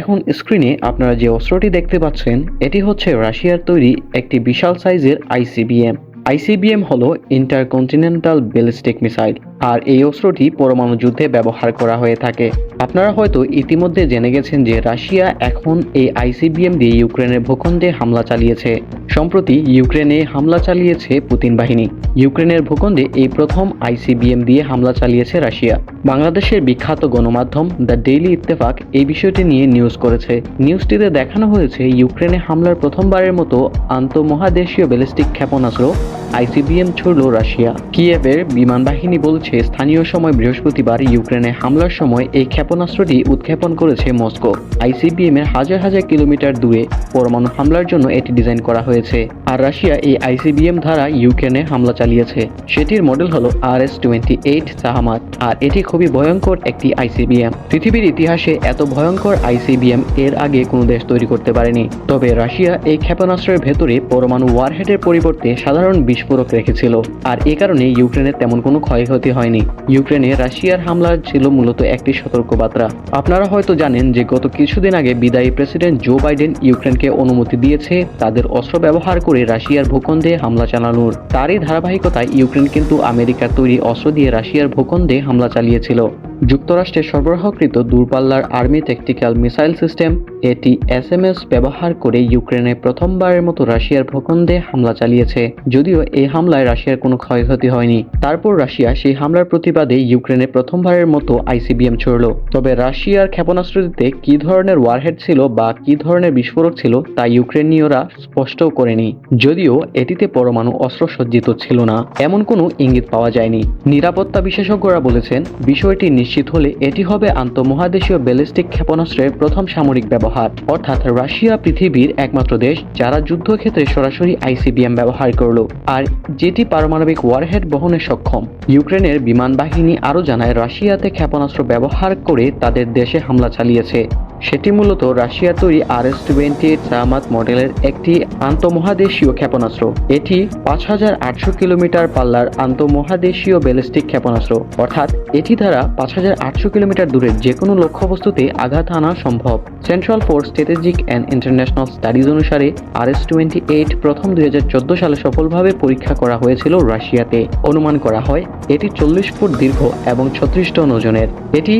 এখন স্ক্রিনে আপনারা যে অস্ত্রটি দেখতে পাচ্ছেন, এটি হচ্ছে রাশিয়ার তৈরি একটি বিশাল সাইজের আইসিবিএম আইসিবিএম হলো ইন্টারকন্টিনেন্টাল ব্যালিস্টিক মিসাইল, আর এই অস্ত্রটি পরমাণু যুদ্ধে ব্যবহার করা হয়ে থাকে। আপনারা হয়তো ইতিমধ্যে জেনে গেছেন যে রাশিয়া এখন এই আইসিবিএম দিয়ে ইউক্রেনের ভূখণ্ডে হামলা চালিয়েছে। সম্প্রতি ইউক্রেনে হামলা চালিয়েছে পুতিন বাহিনী। ইউক্রেনের ভূখণ্ডে এই প্রথম আইসিবিএম দিয়ে হামলা চালিয়েছে রাশিয়া। বাংলাদেশের বিখ্যাত গণমাধ্যম দ্য ডেইলি ইত্তেফাক এই বিষয়টি নিয়ে নিউজ করেছে। নিউজটিতে দেখানো হয়েছে ইউক্রেনে হামলার প্রথমবারের মতো আন্তঃমহাদেশীয় ব্যালিস্টিক ক্ষেপণাস্ত্র আইসিবিএম ছুড়ল রাশিয়া। কিয়েভের বিমান বাহিনী বলছে, স্থানীয় সময় বৃহস্পতিবার ইউক্রেনে হামলার সময় এই ক্ষেপণাস্ত্রটি উৎক্ষেপণ করেছে মস্কো। আইসিবিএম এর হাজার হাজার কিলোমিটার দূরে পরমাণু হামলার জন্য এটি ডিজাইন করা হয়েছে। আর রাশিয়া এই আইসিবিএম দ্বারা ইউক্রেনে হামলা চালিয়েছে। সেটির মডেল হলো R S twenty eight Sarmat আর এটি খুবই ভয়ঙ্কর একটি আইসিবিএম। পৃথিবীর ইতিহাসে এত ভয়ঙ্কর আইসিবিএম এর আগে কোনো দেশ তৈরি করতে পারেনি। তবে রাশিয়া এই ক্ষেপণাস্ত্রের ভেতরে পরমাণু ওয়ারহেডের পরিবর্তে সাধারণ বিস্ফোরক রেখেছিল। আর এ কারণে ইউক্রেনের তেমন কোনো ক্ষয়ক্ষতি হয়নি। ইউক্রেনে রাশিয়ার হামলা ছিল মূলত একটি সতর্কবার্তা আপনারা হয়তো জানেন যে গত কিছুদিন আগে বিদায়ী প্রেসিডেন্ট জো বাইডেন ইউক্রেনকে অনুমতি দিয়েছে। তাদের অস্ত্র ব্যবহার করে রাশিয়ার ভূখণ্ডে হামলা চালানোর। তারই ধারাবাহিকতায় ইউক্রেন কিন্তু আমেরিকার তৈরি অস্ত্র দিয়ে রাশিয়ার ভূখণ্ডে হামলা চালিয়েছিল। যুক্তরাষ্ট্রের সরবরাহকৃত দূরপাল্লার আর্মি ট্যাকটিক্যাল মিসাইল সিস্টেম এটি এসএমএস ব্যবহার করে ইউক্রেনে প্রথমবারের মতো রাশিয়ার ভূখণ্ডে হামলা চালিয়েছে। যদিও এই হামলায় রাশিয়ার কোনো ক্ষয়ক্ষতি হয়নি। তারপর রাশিয়া সেই হামলার প্রতিবাদে ইউক্রেনে প্রথমবারের মতো আইসিবিএম ছড়ল। তবে রাশিয়ার ক্ষেপণাস্ত্রটিতে কী ধরনের ওয়ারহেড ছিল বা কী ধরনের বিস্ফোরক ছিল তা ইউক্রেনীয়রা স্পষ্ট করেনি। যদিও এটিতে পরমাণু অস্ত্র সজ্জিত ছিল না। এমন কোনো ইঙ্গিত পাওয়া যায়নি। নিরাপত্তা বিশেষজ্ঞরা বলেছেন, বিষয়টি নিশ্চিত হলে এটি হবে আন্তঃমহাদেশীয় ব্যালিস্টিক ক্ষেপণাস্ত্রের প্রথম সামরিক ব্যবহার। অর্থাৎ রাশিয়া পৃথিবীর একমাত্র দেশ যারা যুদ্ধক্ষেত্রে সরাসরি আইসিবিএম ব্যবহার করল। আর যেটি পারমাণবিক ওয়ারহেড বহনে সক্ষম। ইউক্রেনের বিমান বাহিনী আরও জানায়, রাশিয়াতে ক্ষেপণাস্ত্র ব্যবহার করে তাদের দেশে হামলা চালিয়েছে। সেটি মূলত রাশিয়া তৈরি R S twenty eight Sarmat মডেলের একটি আন্তঃমহাদেশীয় ক্ষেপণাস্ত্র। এটি পাঁচ হাজার আটশো কিলোমিটার পাল্লার আন্তঃমহাদেশীয় ব্যালিস্টিক ক্ষেপণাস্ত্র। অর্থাৎ এটি দ্বারা পাঁচ হাজার আটশো কিলোমিটার দূরের যে কোনো লক্ষ্যবস্তুতে আঘাত আনা সম্ভব। Centre for Strategic and International Studies অনুসারে আর এস টোয়েন্টি এইট প্রথম দুই হাজার চোদ্দ সালে সফলভাবে পরীক্ষা করা হয়েছিল রাশিয়াতে। অনুমান করা হয়, এটি চল্লিশ ফুট দীর্ঘ এবং ছত্রিশ টন ওজনের। এটি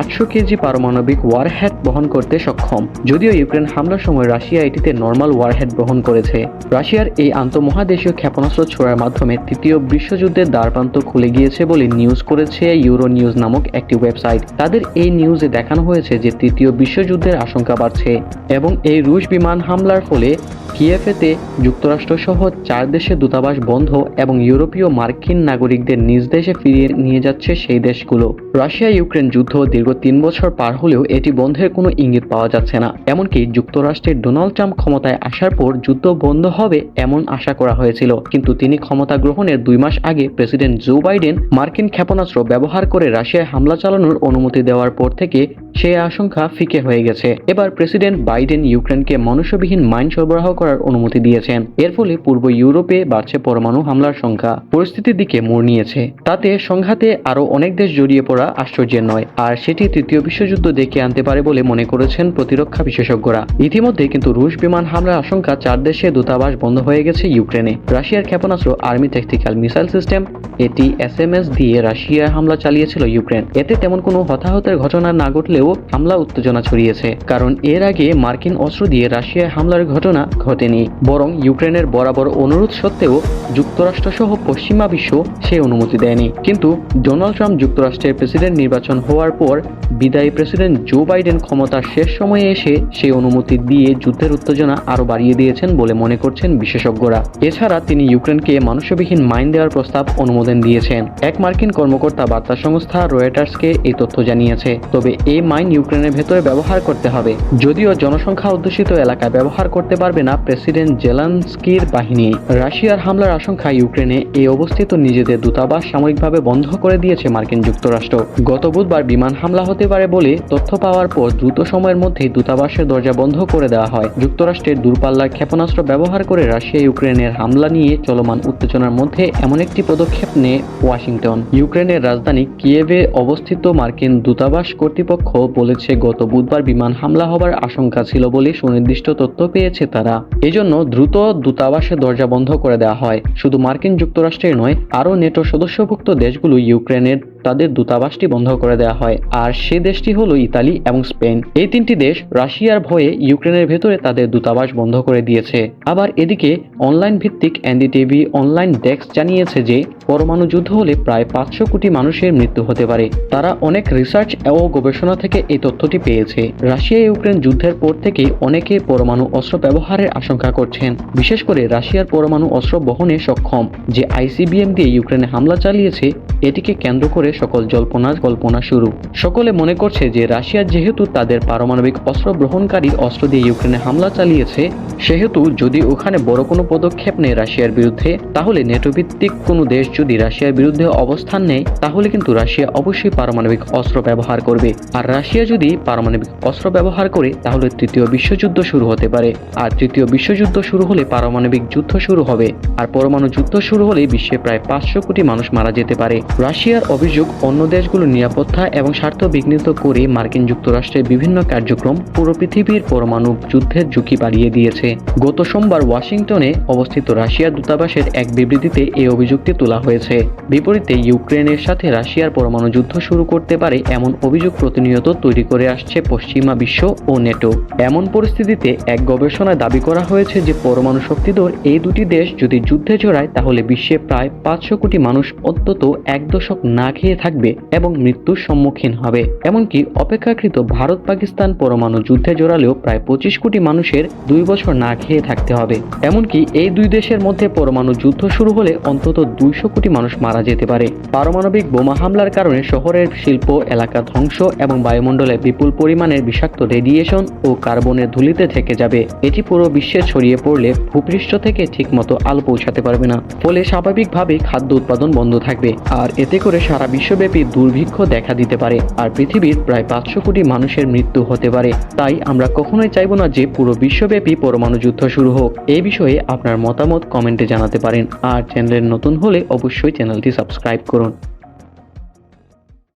আটশো কেজি পারমাণবিক ওয়ারহেড বহন করতে সক্ষম। যদিও ইউক্রেন হামলার সময় রাশিয়া এটিতে নর্মাল ওয়ারহেড বহন করেছে। রাশিয়ার এই আন্তঃমহাদেশীয় ক্ষেপণাস্ত্র ছোড়ার মাধ্যমে তৃতীয় বিশ্বযুদ্ধের দ্বারপ্রান্ত খুলে গিয়েছে বলে নিউজ করেছে ইউরো নিউজ নামক একটি ওয়েবসাইট তাদের এই নিউজে দেখানো হয়েছে যে তৃতীয় বিশ্বযুদ্ধের আশঙ্কা বাড়ছে এবং এই রুশ বিমান হামলার ফলে কিয়েফেতে যুক্তরাষ্ট্র সহ চার দেশের দূতাবাস বন্ধ এবং ইউরোপীয় মার্কিন নাগরিকদের নিজ দেশে ফিরিয়ে নিয়ে যাচ্ছে সেই দেশগুলো। রাশিয়া ইউক্রেন যুদ্ধ দীর্ঘ তিন বছর পার হলেও এটি বন্ধের কোনো ইঙ্গিত পাওয়া যাচ্ছে না। এমনকি যুক্তরাষ্ট্রের ডোনাল্ড ট্রাম্প ক্ষমতায় আসার পর যুদ্ধ বন্ধ হবে এমন আশা করা হয়েছিল। কিন্তু তিনি ক্ষমতা গ্রহণের দুই মাস আগে প্রেসিডেন্ট জো বাইডেন মার্কিন ক্ষেপণাস্ত্র ব্যবহার করে রাশিয়ায় হামলা চালানোর অনুমতি দেওয়ার পর থেকে সেই আশঙ্কা ফিকে হয়ে গেছে। এবার প্রেসিডেন্ট বাইডেন ইউক্রেনকে মনুষ্যবিহীন মাইন সরবরাহ করার অনুমতি দিয়েছেন। এর ফলে পূর্ব ইউরোপে বাড়ছে পরমাণু হামলার সংখ্যা। পরিস্থিতির দিকে মোড় নিয়েছে। তাতে সংঘাতে আরও অনেক দেশ জড়িয়ে পড়া আশ্চর্যের নয়, আর সেটি তৃতীয় বিশ্বযুদ্ধ দেখে আনতে পারে বলে মনে করেছেন প্রতিরক্ষা বিশেষজ্ঞরা। ইতিমধ্যে কিন্তু রুশ বিমান হামলার আশঙ্কা চার দেশে দূতাবাস বন্ধ হয়ে গেছে ইউক্রেনে। রাশিয়ার ক্ষেপণাস্ত্র আর্মি ট্যাকটিক্যাল মিসাইল সিস্টেম, এটি এস দিয়ে রাশিয়া হামলা চালিয়েছিল ইউক্রেন। এতে তেমন কোনো হতাহতের ঘটনা না ঘটলেও হামলা উত্তেজনা ছড়িয়েছে, কারণ এর আগে মার্কিন অস্ত্র দিয়ে রাশিয়ায় হামলার ঘটনা ঘটেনি। বরং ইউক্রেনের বরাবর অনুরোধ সত্ত্বেও যুক্তরাষ্ট্র সহ পশ্চিমা বিশ্ব সে অনুমতি দেয়নি। কিন্তু ডোনাল্ড ট্রাম্প যুক্তরাষ্ট্রের প্রেসিডেন্ট নির্বাচন হওয়ার পর বিদায়ী প্রেসিডেন্ট জো বাইডেন ক্ষমতার শেষ সময়ে এসে সেই অনুমতি দিয়ে যুদ্ধের উত্তেজনা আরও বাড়িয়ে দিয়েছেন বলে মনে করছেন বিশেষজ্ঞরা। এছাড়া তিনি ইউক্রেনকে মানুষবিহীন মাইন দেওয়ার প্রস্তাব অনুমোদন দিয়েছেন। এক মার্কিন কর্মকর্তা বার্তা সংস্থা রয়টার্সকে এই তথ্য জানিয়েছে। তবে এই মাইন ইউক্রেনের ভেতরে ব্যবহার করতে হবে। যদিও জনসংখ্যা অধ্যুষিত এলাকায় ব্যবহার করতে পারবে না প্রেসিডেন্ট জেলান্সকির বাহিনী। রাশিয়ার হামলার আশঙ্কা ইউক্রেনে এই অবস্থিত নিজেদের দূতাবাস সাময়িকভাবে বন্ধ করে দিয়েছে মার্কিন যুক্তরাষ্ট্র। গত বুধবার বিমান হামলা হতে পারে বলে তথ্য পাওয়ার পর দ্রুত সময়ের মধ্যেই দূতাবাসের দরজা বন্ধ করে দেওয়া হয়। যুক্তরাষ্ট্রের দূরপাল্লার ক্ষেপণাস্ত্র ব্যবহার করে রাশিয়া ইউক্রেনের হামলা নিয়ে চলমান উত্তেজনার মধ্যে এমন একটি পদক্ষেপ নেয় ওয়াশিংটন। ইউক্রেনের রাজধানী কিয়েভে অবস্থিত মার্কিন দূতাবাস কর্তৃপক্ষ বলেছে, গত বুধবার বিমান হামলা হবার আশঙ্কা ছিল বলে সুনির্দিষ্ট তথ্য পেয়েছে তারা। এজন্য দ্রুত দূতাবাসের দরজা বন্ধ করে দেওয়া হয়। শুধু মার্কিন যুক্তরাষ্ট্রের নয়, আরও নেটো সদস্যভুক্ত দেশগুলো ইউক্রেনের তাদের দূতাবাসটি বন্ধ করে দেওয়া হয়। আর সে দেশটি হলো ইতালি এবং স্পেন। এই তিনটি দেশ রাশিয়ার ভয়ে ইউক্রেনের ভেতরে তাদের দূতাবাস বন্ধ করে দিয়েছে। আবার এদিকে অনলাইন ভিত্তিক এনডিটিভি অনলাইন ডেস্ক জানিয়েছে যে, পরমাণু যুদ্ধ হলে প্রায় পাঁচশো কোটি মানুষের মৃত্যু হতে পারে। তারা অনেক রিসার্চ ও গবেষণা থেকে এই তথ্যটি পেয়েছে। রাশিয়া ইউক্রেন যুদ্ধের পর থেকে অনেকে পরমাণু অস্ত্র ব্যবহারের আশঙ্কা করছেন। বিশেষ করে রাশিয়ার পরমাণু অস্ত্র বহনে সক্ষম। যে আইসিবিএম দিয়ে ইউক্রেনে হামলা চালিয়েছে, এটিকে কেন্দ্র করে সকল জল্পনা কল্পনা শুরু। সকলে মনে করছে যে রাশিয়া যেহেতু তাদের পারমাণবিক অস্ত্র গ্রহণকারী অস্ত্র দিয়ে ইউক্রেনে হামলা চালিয়েছে, সেহেতু যদি ওখানে বড় কোনো পদক্ষেপ নেয় রাশিয়ার বিরুদ্ধে, তাহলে নেটো ভিত্তিক কোনো দেশ যদি রাশিয়ার বিরুদ্ধে অবস্থান নেয়, তাহলে কিন্তু রাশিয়া অবশ্যই পারমাণবিক অস্ত্র ব্যবহার করবে। আর রাশিয়া যদি পারমাণবিক অস্ত্র ব্যবহার করে, তাহলে তৃতীয় বিশ্বযুদ্ধ শুরু হতে পারে। আর তৃতীয় বিশ্বযুদ্ধ শুরু হলে পারমাণবিক যুদ্ধ শুরু হবে। আর পরমাণু যুদ্ধ শুরু হলে বিশ্বে প্রায় পাঁচশো কোটি মানুষ মারা যেতে পারে। রাশিয়ার অভিযোগ অন্য দেশগুলোর নিরাপত্তা এবং স্বার্থ বিঘ্নিত করে মার্কিন যুক্তরাষ্ট্রের বিভিন্ন কার্যক্রম পুরো পৃথিবীর পরমাণু যুদ্ধের ঝুঁকি বাড়িয়ে দিয়েছে। গত সোমবার ওয়াশিংটনে অবস্থিত রাশিয়ার দূতাবাসের এক বিবৃতিতে এই অভিযোগটি তোলা হয়েছে। বিপরীতে ইউক্রেনের সাথে রাশিয়ার পরমাণু যুদ্ধ শুরু করতে পারে এমন অভিযোগ প্রতিনিয়ত তৈরি করে আসছে পশ্চিমা বিশ্ব ও নেটো। এমন পরিস্থিতিতে এক গবেষণায় দাবি করা হয়েছে যে পরমাণু শক্তিধর এই দুটি দেশ যদি যুদ্ধে জড়ায় তাহলে বিশ্বে প্রায় পাঁচশো কোটি মানুষ অন্তত এক দশক না খেয়ে থাকবে এবং মৃত্যুর সম্মুখীন হবে। এমনকি অপেক্ষাকৃত ভারত পাকিস্তান পরমাণু যুদ্ধে জড়ালেও প্রায় পঁচিশ কোটি মানুষের দুই বছর না খেয়ে থাকতে হবে। এমনকি এই দুই দেশের মধ্যে পরমাণু যুদ্ধ শুরু হলে অন্তত দুইশো কোটি মানুষ মারা যেতে পারে। পারমাণবিক বোমা হামলার কারণে শহরের শিল্প, এলাকা ধ্বংস এবং বায়ুমণ্ডলে বিপুল পরিমাণের বিষাক্ত রেডিয়েশন ও কার্বনের ধুলিতে থেকে যাবে। এটি পুরো বিশ্বে ছড়িয়ে পড়লে ভূপৃষ্ঠ থেকে ঠিকমতো আলো পৌঁছাতে পারবে না। ফলে স্বাভাবিকভাবে খাদ্য উৎপাদন বন্ধ থাকবে। আর এতে করে সারা বিশ্বব্যাপী দুর্ভিক্ষ দেখা দিতে পারে, আর পৃথিবীর প্রায় পাঁচশো কোটি মানুষের মৃত্যু হতে পারে। তাই আমরা কখনোই চাইব না যে পুরো বিশ্বব্যাপী পরমাণু যুদ্ধ শুরু হোক। এই বিষয়ে আপনার মতামত কমেন্টে জানাতে পারেন, আর চ্যানেলের নতুন হলে অবশ্যই চ্যানেলটি সাবস্ক্রাইব করুন।